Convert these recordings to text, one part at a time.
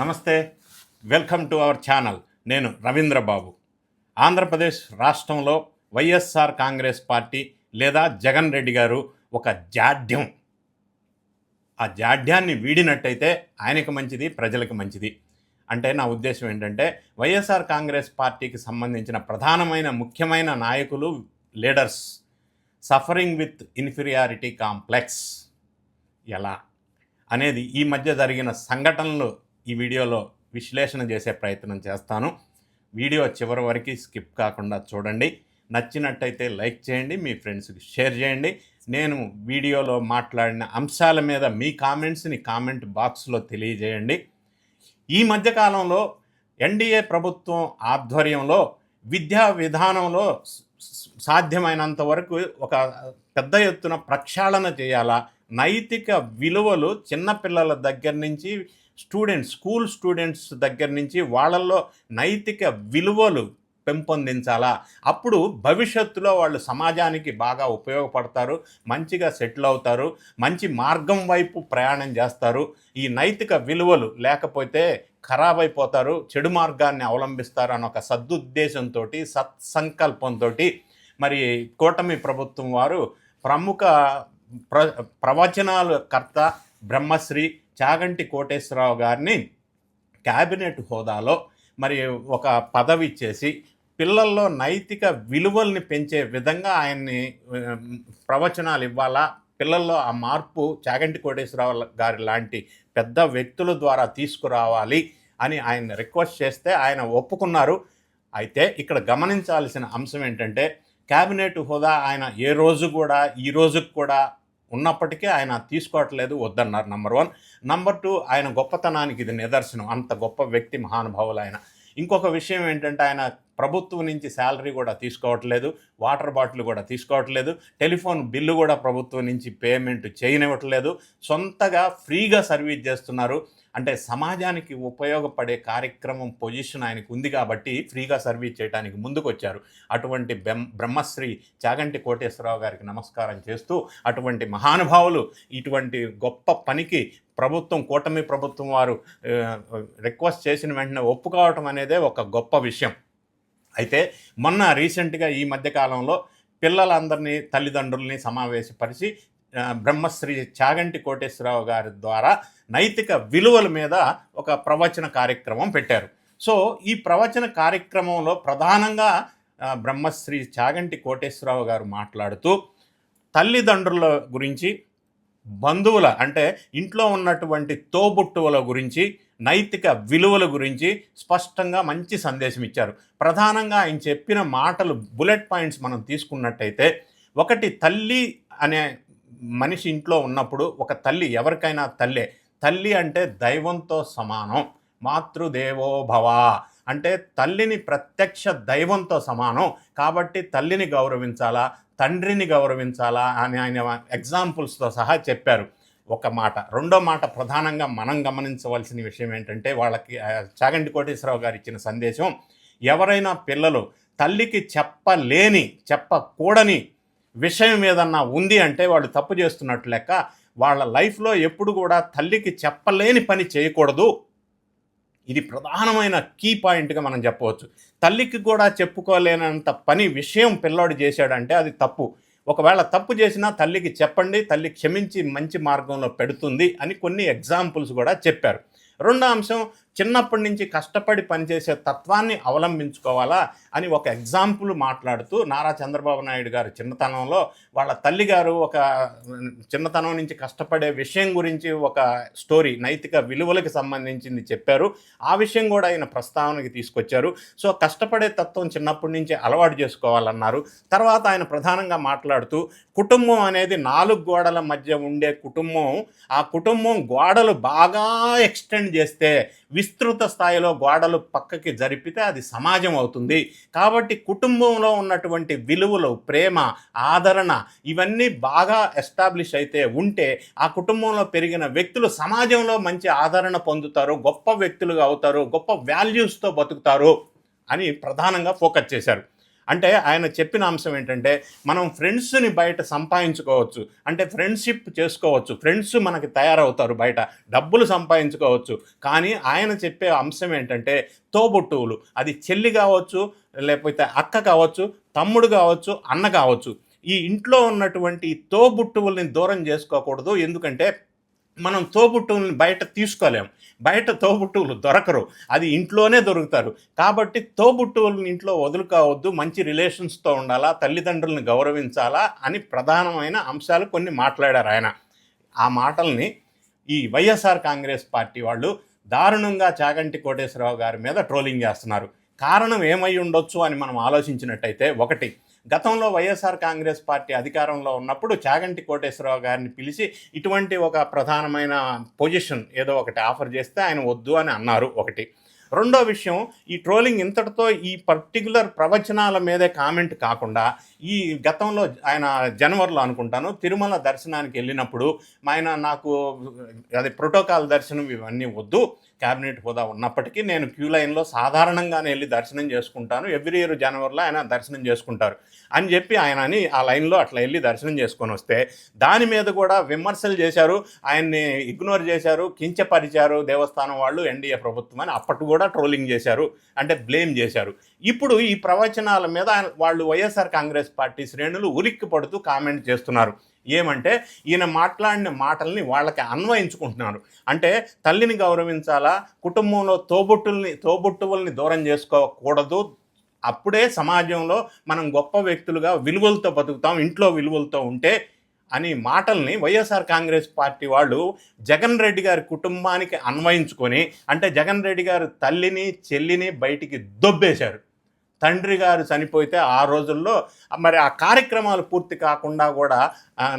నమస్తే welcome to our channel. నేను రవీంద్ర బాబు ఆంధ్రప్రదేశ్ రాష్ట్రంలో వైఎస్ఆర్ కాంగ్రెస్ పార్టీ లేదా జగన్ రెడ్డి గారు ఒక జాడ్యం. ఆ జాడ్యాన్ని వీడినట్టయితే ఆయనకు మంచిది ప్రజలకు మంచిది. అంటే నా ఉద్దేశం ఏంటంటే వైఎస్ఆర్ కాంగ్రెస్ పార్టీకి సంబంధించిన ప్రధానమైన ముఖ్యమైన నాయకులు leaders suffering with inferiority complex. ఎలా? అనేది ఈ మధ్య జరిగిన సంఘటనలు ఈ వీడియోలో విశ్లేషణ చేసే ప్రయత్నం చేస్తాను. వీడియో చివరి వరకు స్కిప్ కాకుండా చూడండి. నచ్చినట్టయితే లైక్ చేయండి మీ ఫ్రెండ్స్కి షేర్ చేయండి. నేను వీడియోలో మాట్లాడిన అంశాల మీద మీ కామెంట్స్ని కామెంట్ బాక్స్లో తెలియజేయండి. ఈ మధ్యకాలంలో ఎన్డీఏ ప్రభుత్వం ఆధ్వర్యంలో విద్యా విధానంలో సాధ్యమైనంత వరకు ఒక పెద్ద ఎత్తున ప్రక్షాళన చేయాలా? నైతిక విలువలు చిన్నపిల్లల దగ్గర నుంచి స్టూడెంట్స్ స్కూల్ స్టూడెంట్స్ దగ్గర నుంచి వాళ్ళల్లో నైతిక విలువలు పెంపొందించాలా? అప్పుడు భవిష్యత్తులో వాళ్ళు సమాజానికి బాగా ఉపయోగపడతారు మంచిగా సెటిల్ అవుతారు మంచి మార్గం వైపు ప్రయాణం చేస్తారు. ఈ నైతిక విలువలు లేకపోతే ఖరాబ్ అయిపోతారు చెడు మార్గాన్ని అవలంబిస్తారు అన్న ఒక సద్దుద్దేశంతో సత్సంకల్పంతో మరి కూటమి ప్రభుత్వం వారు ప్రముఖ ప్ర ప్రవచనాల కర్త బ్రహ్మశ్రీ చాగంటి కోటేశ్వరరావు గారిని క్యాబినెట్ హోదాలో మరి ఒక పదవి ఇచ్చేసి పిల్లల్లో నైతిక విలువల్ని పెంచే విధంగా ఆయన్ని ప్రవచనాలు ఇవ్వాలా? పిల్లల్లో ఆ మార్పు చాగంటి కోటేశ్వరరావు గారి లాంటి పెద్ద వ్యక్తుల ద్వారా తీసుకురావాలి అని ఆయన రిక్వెస్ట్ చేస్తే ఆయన ఒప్పుకున్నారు. అయితే ఇక్కడ గమనించాల్సిన అంశం ఏంటంటే క్యాబినెట్ హోదా ఆయన ఏ రోజు కూడా ఈ రోజుకు కూడా ఉన్నప్పటికీ ఆయన తీసుకోవట్లేదు వద్దన్నారు. నంబర్ వన్ నంబర్ టూ ఆయన గొప్పతనానికి ఇది నిదర్శనం. అంత గొప్ప వ్యక్తి మహానుభావులు ఆయన. ఇంకొక విషయం ఏంటంటే ఆయన ప్రభుత్వం నుంచి శాలరీ కూడా తీసుకోవట్లేదు వాటర్ బాటిల్ కూడా తీసుకోవట్లేదు టెలిఫోన్ బిల్లు కూడా ప్రభుత్వం నుంచి పేమెంట్ చేయనివ్వట్లేదు సొంతగా ఫ్రీగా సర్వీస్ చేస్తున్నారు. అంటే సమాజానికి ఉపయోగపడే కార్యక్రమం పొజిషన్ ఆయనకు ఉంది కాబట్టి ఫ్రీగా సర్వీస్ చేయడానికి ముందుకొచ్చారు. అటువంటి బ్రహ్మశ్రీ చాగంటి కోటేశ్వరరావు గారికి నమస్కారం చేస్తూ అటువంటి మహానుభావులు ఇటువంటి గొప్ప పనికి ప్రభుత్వం కూటమి ప్రభుత్వం వారు రిక్వెస్ట్ చేసిన వెంటనే ఒప్పుకోవటం అనేదే ఒక గొప్ప విషయం. అయితే మొన్న రీసెంట్గా ఈ మధ్యకాలంలో పిల్లలందరినీ తల్లిదండ్రుల్ని సమావేశపరిచి బ్రహ్మశ్రీ చాగంటి కోటేశ్వరరావు గారి ద్వారా నైతిక విలువల మీద ఒక ప్రవచన కార్యక్రమం పెట్టారు. సో ఈ ప్రవచన కార్యక్రమంలో ప్రధానంగా బ్రహ్మశ్రీ చాగంటి కోటేశ్వరరావు గారు మాట్లాడుతూ తల్లిదండ్రుల గురించి బంధువుల అంటే ఇంట్లో ఉన్నటువంటి తోబుట్టువుల గురించి నైతిక విలువల గురించి స్పష్టంగా మంచి సందేశం ఇచ్చారు. ప్రధానంగా ఆయన చెప్పిన మాటలు బుల్లెట్ పాయింట్స్ మనం తీసుకున్నట్టయితే ఒకటి తల్లి అనే మనిషి ఇంట్లో ఉన్నప్పుడు ఒక తల్లి ఎవరికైనా తల్లే. తల్లి అంటే దైవంతో సమానం. మాతృదేవో భవ అంటే తల్లిని ప్రత్యక్ష దైవంతో సమానం. కాబట్టి తల్లిని గౌరవించాలా? తండ్రిని గౌరవించాలా? అని ఆయన ఎగ్జాంపుల్స్తో సహా చెప్పారు. ఒక మాట రెండో మాట ప్రధానంగా మనం గమనించవలసిన విషయం ఏంటంటే వాళ్ళకి చాగంటి కోటేశ్వరరావు గారు ఇచ్చిన సందేశం ఎవరైనా పిల్లలు తల్లికి చెప్పలేని చెప్పకూడని విషయం ఏదన్నా ఉంది అంటే వాళ్ళు తప్పు చేస్తున్నట్లు లెక్క వాళ్ళ లైఫ్లో ఎప్పుడు కూడా తల్లికి చెప్పలేని పని చేయకూడదు. ఇది ప్రధానమైన కీ పాయింట్గా మనం చెప్పవచ్చు. తల్లికి కూడా చెప్పుకోలేనంత పని విషయం పిల్లాడు చేశాడంటే అది తప్పు. ఒకవేళ తప్పు చేసినా తల్లికి చెప్పండి తల్లి క్షమించి మంచి మార్గంలో పెడుతుంది అని కొన్ని ఎగ్జాంపుల్స్ కూడా చెప్పారు. రెండో అంశం చిన్నప్పటి నుంచి కష్టపడి పనిచేసే తత్వాన్ని అవలంబించుకోవాలా అని ఒక ఎగ్జాంపుల్ మాట్లాడుతూ నారా చంద్రబాబు నాయుడు గారు చిన్నతనంలో వాళ్ళ తల్లిగారు ఒక చిన్నతనం నుంచి కష్టపడే విషయం గురించి ఒక స్టోరీ నైతిక విలువలకు సంబంధించింది చెప్పారు. ఆ విషయం కూడా ఆయన ప్రస్తావనకి తీసుకొచ్చారు. సో కష్టపడే తత్వం చిన్నప్పటి నుంచి అలవాటు చేసుకోవాలన్నారు. తర్వాత ఆయన ప్రధానంగా మాట్లాడుతూ కుటుంబం అనేది నాలుగు గోడల మధ్య ఉండే కుటుంబం ఆ కుటుంబం గోడలు బాగా ఎక్స్టెండ్ చేస్తే విస్తృత స్థాయిలో గోడలు పక్కకి జరిపితే అది సమాజం అవుతుంది. కాబట్టి కుటుంబంలో ఉన్నటువంటి విలువలు ప్రేమ ఆదరణ ఇవన్నీ బాగా ఎస్టాబ్లిష్ అయితే ఉంటే ఆ కుటుంబంలో పెరిగిన వ్యక్తులు సమాజంలో మంచి ఆదరణ పొందుతారు గొప్ప వ్యక్తులుగా అవుతారు గొప్ప వాల్యూస్తో బతుకుతారు అని ప్రధానంగా ఫోకస్ చేశారు. అంటే ఆయన చెప్పిన అంశం ఏంటంటే మనం ఫ్రెండ్స్ని బయట సంపాదించుకోవచ్చు. అంటే ఫ్రెండ్షిప్ చేసుకోవచ్చు. ఫ్రెండ్స్ మనకి తయారవుతారు బయట. డబ్బులు సంపాదించుకోవచ్చు. కానీ ఆయన చెప్పే అంశం ఏంటంటే తోబుట్టువులు. అది చెల్లి కావచ్చు లేకపోతే అక్క కావచ్చు తమ్ముడు కావచ్చు అన్న కావచ్చు. ఈ ఇంట్లో ఉన్నటువంటి తోబుట్టువుల్ని దూరం చేసుకోకూడదు. ఎందుకంటే మనం తోబుట్టువుల్ని బయట తీసుకోలేం. బయట తోబుట్టువులు దొరకరు. అది ఇంట్లోనే దొరుకుతారు. కాబట్టి తోబుట్టువులను ఇంట్లో వదులుకోవద్దు. మంచి రిలేషన్స్తో ఉండాలా తల్లిదండ్రులను గౌరవించాలా అని ప్రధానమైన అంశాలు కొన్ని మాట్లాడారు ఆయన. ఆ మాటల్ని ఈ వైఎస్ఆర్ కాంగ్రెస్ పార్టీ వాళ్ళు దారుణంగా చాగంటి కోటేశ్వరరావు గారి మీద ట్రోలింగ్ చేస్తున్నారు. కారణం ఏమై ఉండొచ్చు అని మనం ఆలోచించినట్టయితే ఒకటి గతంలో వైఎస్ఆర్ కాంగ్రెస్ పార్టీ అధికారంలో ఉన్నప్పుడు చాగంటి కోటేశ్వరరావు గారిని పిలిచి ఇటువంటి ఒక ప్రధానమైన పొజిషన్ ఏదో ఒకటి ఆఫర్ చేస్తే ఆయన వద్దు అని అన్నారు ఒకటి. రెండో విషయం ఈ ట్రోలింగ్ ఇంతటితో ఈ పర్టికులర్ ప్రవచనాల మీదే కామెంట్ కాకుండా ఈ గతంలో ఆయన జనవరిలో అనుకుంటాను తిరుమల దర్శనానికి వెళ్ళినప్పుడు ఆయన నాకు అది ప్రోటోకాల్ దర్శనం ఇవన్నీ వద్దు క్యాబినెట్ హోదా ఉన్నప్పటికీ నేను క్యూ లైన్లో సాధారణంగానే వెళ్ళి దర్శనం చేసుకుంటాను. ఎవ్రీ ఇయర్ జనవరిలో ఆయన దర్శనం చేసుకుంటారు అని చెప్పి ఆయన అని ఆ లైన్లో అట్లా వెళ్ళి దర్శనం చేసుకొని వస్తే దాని మీద కూడా విమర్శలు చేశారు. ఆయన్ని ఇగ్నోర్ చేశారు కించపరిచారు దేవస్థానం వాళ్ళు ఎన్డీఏ ప్రభుత్వం అని అప్పటి కూడా ట్రోలింగ్ చేశారు అంటే బ్లేమ్ చేశారు. ఇప్పుడు ఈ ప్రవచనాల మీద ఆయన- వాళ్ళు వైఎస్ఆర్ కాంగ్రెస్ పార్టీ శ్రేణులు ఉలిక్కి పడుతూ కామెంట్ చేస్తున్నారు. ఏమంటే ఈయన మాట్లాడిన మాటల్ని వాళ్ళకి అన్వయించుకుంటున్నారు. అంటే తల్లిని గౌరవించాలా? కుటుంబంలో తోబుట్టుల్ని తోబుట్టువుల్ని దూరం చేసుకోకూడదు. అప్పుడే సమాజంలో మనం గొప్ప వ్యక్తులుగా విలువలతో బతుకుతాం ఇంట్లో విలువలతో ఉంటే అని మాటల్ని వైఎస్ఆర్ కాంగ్రెస్ పార్టీ వాళ్ళు జగన్ రెడ్డి గారి కుటుంబానికి అన్వయించుకొని అంటే జగన్ రెడ్డి గారు తల్లిని చెల్లిని బయటికి దొబ్బేశారు. తండ్రి గారు చనిపోతే ఆ రోజుల్లో మరి ఆ కార్యక్రమాలు పూర్తి కాకుండా కూడా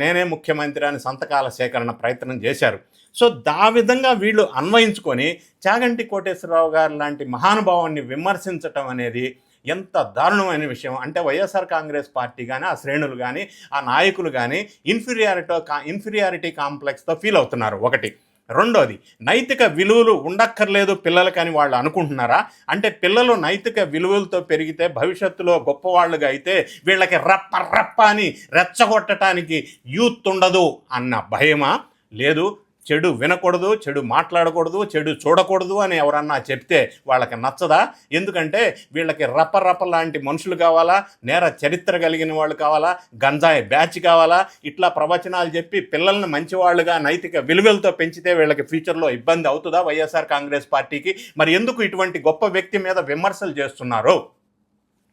నేనే ముఖ్యమంత్రి అని సంతకాల సేకరణ ప్రయత్నం చేశారు. సో ఆ విధంగా వీళ్ళు అన్వయించుకొని చాగంటి కోటేశ్వరరావు గారు లాంటి మహానుభావాన్ని విమర్శించటం అనేది ఎంత దారుణమైన విషయం. అంటే వైఎస్ఆర్ కాంగ్రెస్ పార్టీ కానీ ఆ శ్రేణులు కానీ ఆ నాయకులు కానీ ఇన్ఫీరియారిటీ ఇన్ఫీరియారిటీ కాంప్లెక్స్తో ఫీల్ అవుతున్నారు ఒకటి. రెండోది నైతిక విలువలు ఉండక్కర్లేదు పిల్లలకని వాళ్ళు అనుకుంటున్నారా? అంటే పిల్లలు నైతిక విలువలతో పెరిగితే భవిష్యత్తులో గొప్పవాళ్ళుగా అయితే వీళ్ళకి రప్ప రప్ప అని రెచ్చగొట్టడానికి యూత్ ఉండదు అన్న భయమా? లేదు చెడు వినకూడదు చెడు మాట్లాడకూడదు చెడు చూడకూడదు అని ఎవరన్నా చెప్తే వాళ్ళకి నచ్చదా? ఎందుకంటే వీళ్ళకి రప్ప లాంటి మనుషులు కావాలా నేర చరిత్ర కలిగిన వాళ్ళు కావాలా గంజాయి బ్యాచ్ కావాలా ఇట్లా ప్రవచనాలు చెప్పి పిల్లల్ని మంచివాళ్ళుగా నైతిక విలువలతో పెంచితే వీళ్ళకి ఫ్యూచర్లో ఇబ్బంది అవుతుందా వైఎస్ఆర్ కాంగ్రెస్ పార్టీకి? మరి ఎందుకు ఇటువంటి గొప్ప వ్యక్తి మీద విమర్శలు చేస్తున్నారు?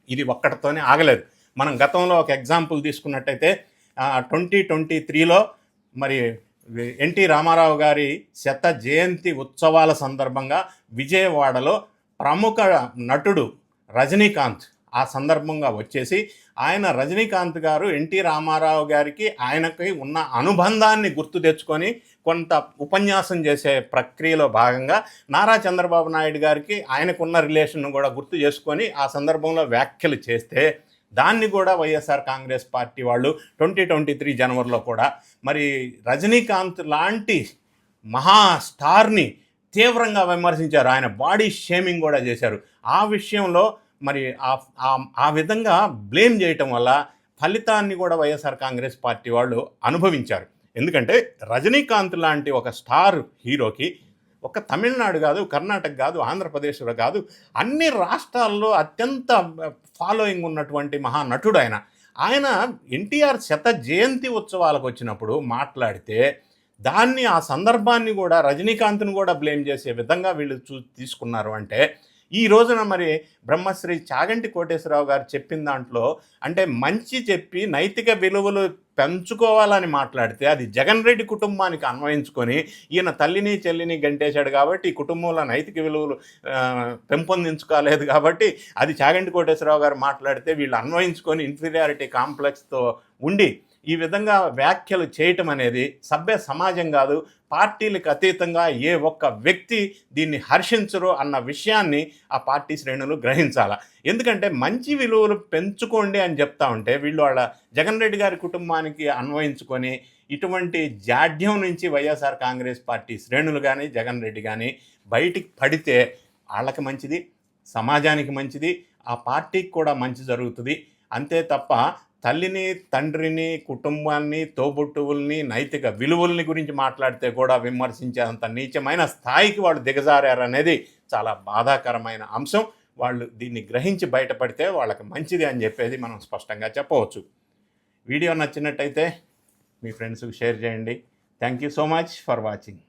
ఇది ఒక్కటితోనే ఆగలేదు. మనం గతంలో ఒక ఎగ్జాంపుల్ తీసుకున్నట్టయితే ట్వంటీ ట్వంటీ త్రీలో మరి ఎన్టీ రామారావు గారి శత జయంతి ఉత్సవాల సందర్భంగా విజయవాడలో ప్రముఖ నటుడు రజనీకాంత్ ఆ సందర్భంగా వచ్చేసి ఆయన రజనీకాంత్ గారు ఎన్టీ రామారావు గారికి ఆయనకి ఉన్న అనుబంధాన్ని గుర్తు తెచ్చుకొని కొంత ఉపన్యాసం చేసే ప్రక్రియలో భాగంగా నారా చంద్రబాబు నాయుడు గారికి ఆయనకున్న రిలేషన్ కూడా గుర్తు చేసుకొని ఆ సందర్భంలో వ్యాఖ్యలు చేస్తే దాన్ని కూడా వైఎస్ఆర్ కాంగ్రెస్ పార్టీ వాళ్ళు ట్వంటీ ట్వంటీ త్రీ జనవరిలో కూడా మరి రజనీకాంత్ లాంటి మహా స్టార్ని తీవ్రంగా విమర్శించారు. ఆయన బాడీ షేమింగ్ కూడా చేశారు. ఆ విషయంలో మరి ఆ- ఆ- ఆ విధంగా బ్లేమ్ చేయటం వల్ల ఫలితాన్ని కూడా వైఎస్ఆర్ కాంగ్రెస్ పార్టీ వాళ్ళు అనుభవించారు. ఎందుకంటే రజనీకాంత్ లాంటి ఒక స్టార్ హీరోకి ఒక తమిళనాడు కాదు కర్ణాటక కాదు ఆంధ్రప్రదేశ్లో కాదు అన్ని రాష్ట్రాల్లో అత్యంత ఫాలోయింగ్ ఉన్నటువంటి మహానటుడు ఆయన. ఆయన ఎన్టీఆర్ శత జయంతి ఉత్సవాలకు వచ్చినప్పుడు మాట్లాడితే దాన్ని ఆ సందర్భాన్ని కూడా రజనీకాంత్ను కూడా బ్లేమ్ చేసే విధంగా వీళ్ళు చూ తీసుకున్నారు అంటే ఈ రోజున మరి బ్రహ్మశ్రీ చాగంటి కోటేశ్వరరావు గారు చెప్పిన దాంట్లో అంటే మంచి చెప్పి నైతిక విలువలు పెంచుకోవాలని మాట్లాడితే అది జగన్ రెడ్డి కుటుంబానికి అన్వయించుకొని ఈయన తల్లిని చెల్లిని గంటేశాడు కాబట్టి ఈ కుటుంబంలో నైతిక విలువలు పెంపొందించుకోలేదు కాబట్టి అది చాగంటి కోటేశ్వరరావు గారు మాట్లాడితే వీళ్ళు అన్వయించుకొని ఇన్ఫీరియారిటీ కాంప్లెక్స్తో ఉండి ఈ విధంగా వ్యాఖ్యలు చేయటం అనేది సభ్య సమాజం కాదు పార్టీలకు అతీతంగా ఏ ఒక్క వ్యక్తి దీన్ని హర్షించరు అన్న విషయాన్ని ఆ పార్టీ శ్రేణులు గ్రహించాల. ఎందుకంటే మంచి విలువలు పెంచుకోండి అని చెప్తా ఉంటే వీళ్ళు వాళ్ళ జగన్ రెడ్డి గారి కుటుంబానికి అన్వయించుకొని ఇటువంటి జాడ్యం నుంచి వైఎస్ఆర్ కాంగ్రెస్ పార్టీ శ్రేణులు కానీ జగన్ రెడ్డి కానీ బయటికి పడితే వాళ్ళకి మంచిది సమాజానికి మంచిది ఆ పార్టీకి కూడా మంచి జరుగుతుంది. అంతే తప్ప తల్లిని తండ్రిని కుటుంబాన్ని తోబుట్టువుల్ని నైతిక విలువల్ని గురించి మాట్లాడితే కూడా విమర్శించేంత నీచమైన స్థాయికి వాళ్ళు దిగజారనేది చాలా బాధాకరమైన అంశం. వాళ్ళు దీన్ని గ్రహించి బయటపడితే వాళ్ళకి మంచిది అని చెప్పేది మనం స్పష్టంగా చెప్పవచ్చు. వీడియో నచ్చినట్టయితే మీ ఫ్రెండ్స్కి షేర్ చేయండి. Thank you so much for watching.